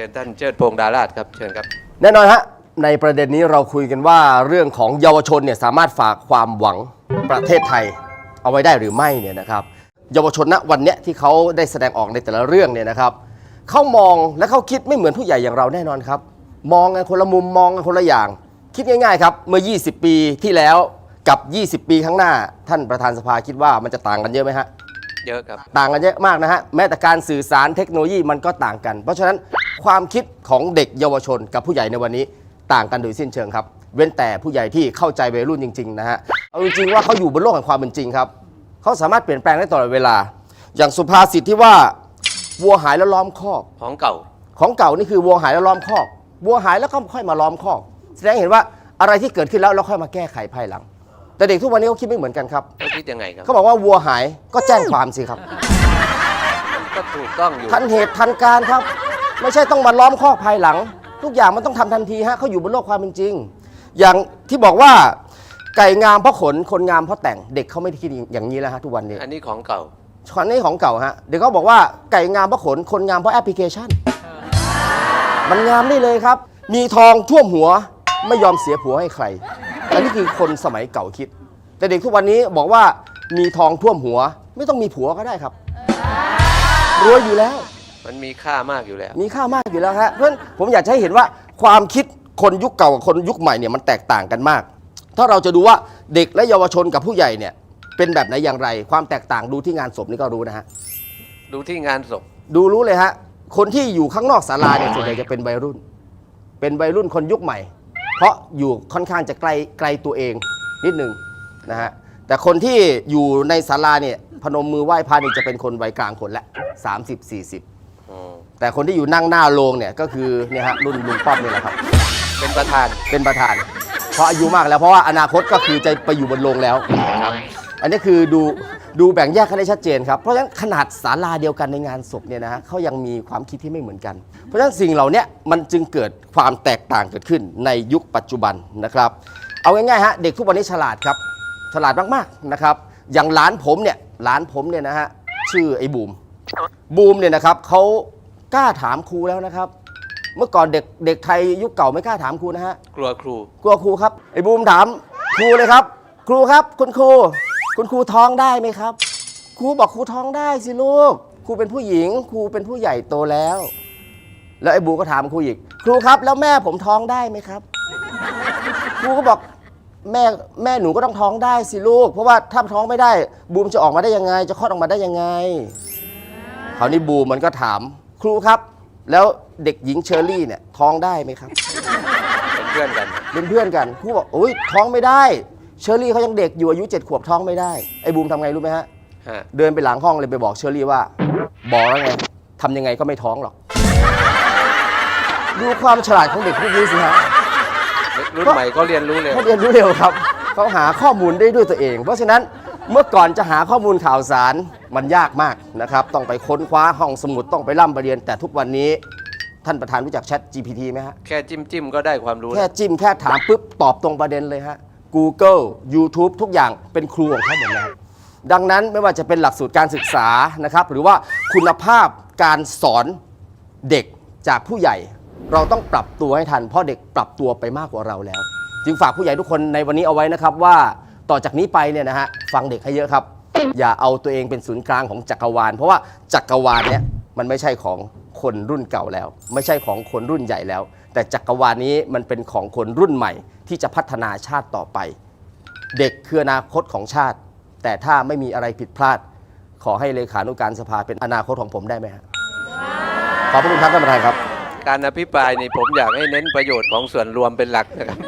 ชิญท่านเชิดพงษ์ดาราชครับเชิญครับ แน่นอนฮะในประเด็นนี้เราคุยกันว่าเรื่องของเยาวชนเนี่ยสามารถฝากความหวังประเทศไทย เอาไว้ได้หรือไม่เนี่ยนะครับ เยาวชนณวันเนี้ยที่เขาได้แสดงออกในแต่ละเรื่องเนี่ยนะครับเขามองและเขาคิดไม่เหมือนผู้ใหญ่อย่างเราแน่นอนครับ มองกันคนละมุมมองกันคนละอย่าง คิดง่ายๆครับเมื่อ 20 ปีที่แล้วกับ 20 ปีข้างหน้า ท่านประธานสภาคิดว่ามันจะต่างกันเยอะไหมฮะ เยอะครับ ต่างกันเยอะมากนะฮะ แม้แต่การสื่อสารเทคโนโลยีมันก็ต่างกัน เพราะฉะนั้นความคิดของเด็กเยาวชนกับผู้ใหญ่ในวันนี้ต่างกันโดยสิ้นเชิงครับ เว้นแต่ผู้ใหญ่ที่เข้าใจวัยรุ่นจริง ๆ นะฮะ เอาจริงๆว่าเขาอยู่บนโลกแห่งความเป็นจริงครับ เขาสามารถเปลี่ยนแปลงได้ตลอดเวลา อย่างสุภาษิตที่ว่าวัวหายแล้วล้อมคอก ของเก่า ของเก่านี่คือวัวหายแล้วล้อมคอก วัวหายแล้วก็ค่อยมาล้อมคอก แสดงให้เห็นว่าอะไรที่เกิดขึ้นแล้วเราค่อยมาแก้ไขภายหลัง แต่เด็กทุกวันนี้เขาคิดไม่เหมือนกันครับ เขาคิดยังไงครับเขาบอกว่าวัวหายก็แจ้งความสิครับ ก็ถูกต้องอยู่ทันเหตุทันการครับ ไม่ใช่ต้องมาล้อมคอกภายหลัง ทุกอย่างมันต้องทำทันทีฮะเขาอยู่บนโลกความเป็นจริง อย่างที่บอกว่าไก่งามเพราะขนคนงามเพราะแต่งเด็กเขาไม่ได้คิดอย่างนี้แล้วฮะทุกวันนี้อันนี้ของเก่าช้อนนี้ของเก่าฮะเด็กเขาบอกว่าไก่งามเพราะขนคนงามเพราะแอปพลิเคชัน มันงามได้เลยครับ มีทองท่วมหัวไม่ยอมเสียผัวให้ใคร อันนี้คือคนสมัยเก่าคิด แต่เด็กทุกวันนี้บอกว่ามีทองท่วมหัว ไม่ต้องมีผัวก็ได้ครับรวยอยู่แล้ว มันมีค่ามากอยู่แล้ว มีค่ามากอยู่แล้วฮะเพราะฉะนั้นผมอยากจะให้เห็นว่าความคิดคนยุคเก่ากับคนยุคใหม่เนี่ยมันแตกต่างกันมาก ถ้าเราจะดูว่าเด็กและเยาวชนกับผู้ใหญ่เนี่ย เป็นแบบไหนอย่างไร ความแตกต่างดูที่งานศพนี่ก็รู้นะฮะดูที่งานศพดูรู้เลยฮะคนที่อยู่ข้างนอกศาลาเนี่ยส่วนใหญ่จะเป็นวัยรุ่น เป็นวัยรุ่นคนยุคใหม่ เพราะอยู่ค่อนข้างจะไกลไกลตัวเองนิดนึงนะฮะแต่คนที่อยู่ในศาลาเนี่ยพนมมือไหว้พระนี่จะเป็นคนวัยกลางคนละ30 40อืมแต่คนที่อยู่นั่งหน้าโรงเนี่ยก็คือเนี่ยฮะรุ่นลุงป้อมนี่แหละครับ เป็นประธานเป็นประธาน เพราะอายุมากแล้วเพราะว่าอนาคตก็คือจะไปอยู่บนโรงแล้ว อันนี้คือดูดูแบ่งแยกกันได้ชัดเจนครับ เพราะฉะนั้นขนาดศาลาเดียวกันในงานศพเนี่ยนะฮะเขายังมีความคิดที่ไม่เหมือนกัน เพราะฉะนั้นสิ่งเหล่าเนี้มันจึงเกิดความแตกต่างเกิดขึ้นในยุคปัจจุบันนะครับ เอาง่ายๆฮะเด็กทุกวันนี้ฉลาดครับ ฉลาดมากๆนะครับ อย่างหลานผมเนี่ยหลานผมเนี่ยนะฮะชื่อไอ้บูมบูมเนี่ยนะครับเขากล้าถามครูแล้วนะครับ เมื่อก่อนเด็กเด็กไทยยุคเก่าไม่กล้าถามครูนะฮะกลัวครู กลัวครูครับไอ้บูมถามครูเลยครับ ครูครับคุณครู คุณครูท้องได้ไหมครับ ครูบอกครูท้องได้สิลูก ครูเป็นผู้หญิง ครูเป็นผู้ใหญ่โตแล้ว แล้วไอ้บูก็ถามครูอีก ครูครับ แล้วแม่ผมท้องได้ไหมครับ ครูก็บอกแม่แม่หนูก็ต้องท้องได้สิลูก เพราะว่าถ้าท้องไม่ได้บูมจะออกมาได้ยังไง จะคลอดออกมาได้ยังไงคราวนี้บูมมันก็ถาม ครูครับ แล้วเด็กหญิงเชอรี่เนี่ยท้องได้ไหมครับ เป็นเพื่อนกัน เป็นเพื่อนกันครูบอกโอ้ยท้องไม่ได้ เชอรี่เขายังเด็กอยู่อายุเจ็ดขวบท้องไม่ได้ไอ้บูมทำไงรู้ไหมฮะ ฮะ เดินไปหลังห้องเลยไปบอกเชอรี่ว่า บอกแล้วไงทำยังไงก็ไม่ท้องหรอก ดูความฉลาดของเด็กพวกนี้สิฮะ รุ่นใหม่ก็เรียนรู้เร็ว เขาเรียนรู้เร็วครับ เขาหาข้อมูลได้ด้วยตัวเอง เพราะฉะนั้นเมื่อก่อนจะหาข้อมูลข่าวสารมันยากมากนะครับ ต้องไปค้นคว้าห้องสมุดต้องไปร่ำไปเรียน แต่ทุกวันนี้ท่านประธานรู้จัก Chat GPT ไหมฮะ แค่จิ้มจิ้มๆก็ได้ความรู้แค่จิ้มแค่ถามปุ๊บตอบตรงประเด็นเลยฮะ Google YouTube ทุกอย่างเป็นครูของเขาหมดแล้วดังนั้นไม่ว่าจะเป็นหลักสูตรการศึกษานะครับ หรือว่าคุณภาพการสอนเด็กจากผู้ใหญ่ เราต้องปรับตัวให้ทัน เพราะเด็กปรับตัวไปมากกว่าเราแล้ว จึงฝากผู้ใหญ่ทุกคนในวันนี้เอาไว้นะครับว่าต่อจากนี้ไปเนี่ยนะฮะฟังเด็กให้เยอะครับ อย่าเอาตัวเองเป็นศูนย์กลางของจักรวาล เพราะว่าจักรวาลเนี่ยมันไม่ใช่ของคนรุ่นเก่าแล้ว ไม่ใช่ของคนรุ่นใหญ่แล้ว แต่จักรวาลนี้มันเป็นของคนรุ่นใหม่ ที่จะพัฒนาชาติต่อไป เด็กคืออนาคตของชาติ แต่ถ้าไม่มีอะไรผิดพลาด ขอให้เลขานุการสภาเป็นอนาคตของผมได้ไหมครับขอบพระคุณครับท่านประธานครับ การอภิปรายนี่ผมอยากให้เน้นประโยชน์ของส่วนรวมเป็นหลักนะครับ